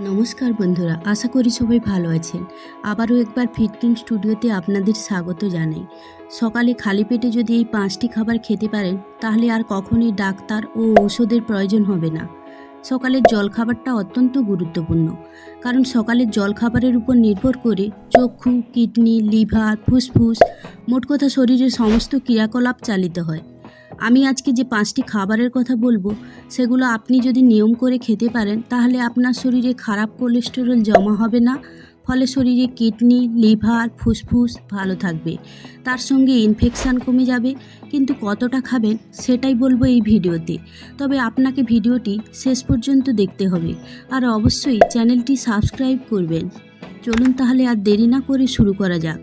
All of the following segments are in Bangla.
নমস্কার বন্ধুরা, আশা করি সবাই ভালো আছেন। আবারও একবার ফিটকিং স্টুডিওতে আপনাদের স্বাগত জানাই। সকালে খালি পেটে যদি এই পাঁচটি খাবার খেতে পারেন, তাহলে আর কখনই ডাক্তার ও ঔষধের প্রয়োজন হবে না। সকালের জলখাবারটা অত্যন্ত গুরুত্বপূর্ণ। কারণ সকালের জলখাবারের উপর নির্ভর করে চক্ষু, কিডনি, লিভার, ফুসফুস, মোট কথা শরীরের সমস্ত ক্রিয়াকলাপ চালিত হয়। আমি আজকে যে পাঁচটি খাবারের কথা বলব, সেগুলো আপনি যদি নিয়ম করে খেতে পারেন, তাহলে আপনার শরীরে খারাপ কোলেস্টেরল জমা হবে না, ফলে শরীরে কিডনি, লিভার, ফুসফুস ভালো থাকবে। তার সঙ্গে ইনফেকশান কমে যাবে, কিন্তু কতটা খাবেন সেটাই বলব এই ভিডিওতে। তবে আপনাকে ভিডিওটি শেষ পর্যন্ত দেখতে হবে, আর অবশ্যই চ্যানেলটি সাবস্ক্রাইব করবেন। চলুন তাহলে আর দেরি না করে শুরু করা যাক।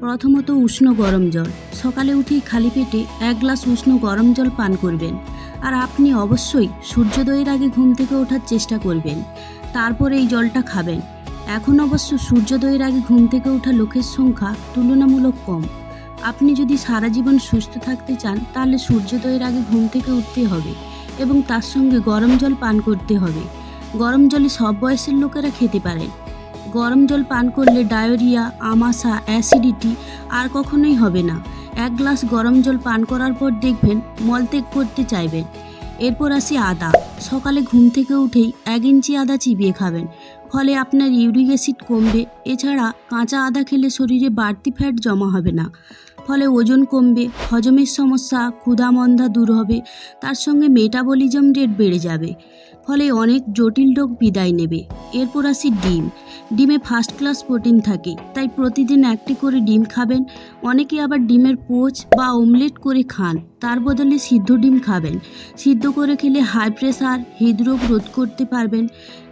প্রথমত উষ্ণ গরম জল। সকালে উঠেই খালি পেটে এক গ্লাস উষ্ণ গরম জল পান করবেন। আর আপনি অবশ্যই সূর্যোদয়ের আগে ঘুম থেকে ওঠার চেষ্টা করবেন। তারপর এই জলটা খাবেন। এখন অবশ্য সূর্যোদয়ের আগে ঘুম থেকে ওঠা লোকের সংখ্যা তুলনামূলক কম। আপনি যদি সারা জীবন সুস্থ থাকতে চান, তাহলে সূর্যোদয়ের আগে ঘুম থেকে উঠতে হবে এবং তার সঙ্গে গরম জল পান করতে হবে। গরম জলে সব বয়সের লোকেরা খেতে পারেন। গরম জল পান করলে ডায়রিয়া, আমাশা, অ্যাসিডিটি আর কখনোই হবে না। এক গ্লাস গরম জল পান করার পর দেখবেন মলত্যাগ করতে চাইবেন। এরপর আসি আদা। সকালে ঘুম থেকে উঠেই এক ইঞ্চি আদা চিবিয়ে খাবেন। ফলে আপনার ইউরিক অ্যাসিড কমবে। এছাড়া কাঁচা আদা খেলে শরীরে বাড়তি ফ্যাট জমা হবে না। ফলে ওজন কমবে, হজমের সমস্যা, ক্ষুধামন্দা দূর হবে, তার সঙ্গে মেটাবলিজম রেট বেড়ে যাবে। ফলে অনেক জটিল রোগ বিদায় নেবে। এরপর আসি ডিম। ডিমে ফার্স্ট ক্লাস প্রোটিন থাকে, তাই প্রতিদিন একটি করে ডিম খাবেন। অনেকে আবার ডিমের পোচ বা অমলেট করে খান, তার বদলে সিদ্ধ ডিম খাবেন। সিদ্ধ করে খেলে হাই প্রেশার হৃদরোগ রোধ করতে পারবেন।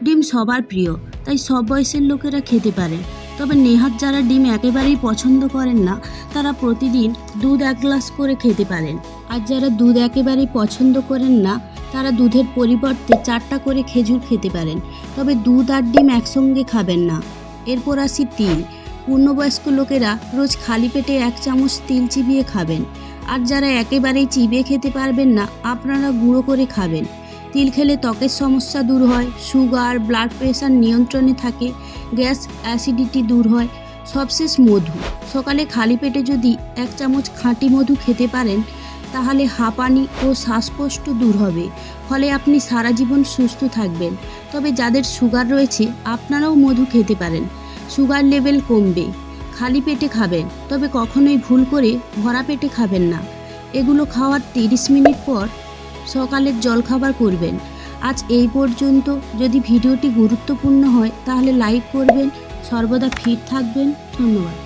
ডিম সবার প্রিয়, তাই সব বয়সের লোকেরা খেতে পারেন। তবে নেহাত যারা ডিম একেবারেই পছন্দ করেন না, তারা প্রতিদিন দুধ এক গ্লাস করে খেতে পারেন। আর যারা দুধ একেবারেই পছন্দ করেন না তারা দুধের পরিবর্তে চারটা করে খেজুর খেতে পারেন, তবে দুধ আর ডিম একসঙ্গে খাবেন না। এরপর আসি তিল। পূর্ণবয়স্ক লোকেরা রোজ খালি পেটে এক চামচ তিল চিবিয়ে খাবেন। আর যারা একেবারেই চিবিয়ে খেতে পারবেন না, আপনারা গুঁড়ো করে খাবেন। তিল খেলে ত্বকের সমস্যা দূর হয়, সুগার, ব্লাড প্রেশার নিয়ন্ত্রণে থাকে, গ্যাস অ্যাসিডিটি দূর হয়, সবশেষ মধু। সকালে খালি পেটে যদি এক চামচ খাঁটি মধু খেতে পারেন তাহলে হাঁপানি ও শ্বাসকষ্ট দূর হবে। ফলে আপনি সারা জীবন সুস্থ থাকবেন। তবে যাদের সুগার রয়েছে, আপনারাও মধু খেতে পারেন। সুগার লেভেল কমবে। খালি পেটে খাবেন। তবে কখনোই ভুল করে ভরা পেটে খাবেন না। এগুলো খাওয়ার তিরিশ মিনিট পর সকালের জলখাবার করবেন। আজ এই পর্যন্ত। যদি ভিডিওটি গুরুত্বপূর্ণ হয়, তাহলে লাইক করবেন। সর্বদা ফিট থাকবেন। ধন্যবাদ।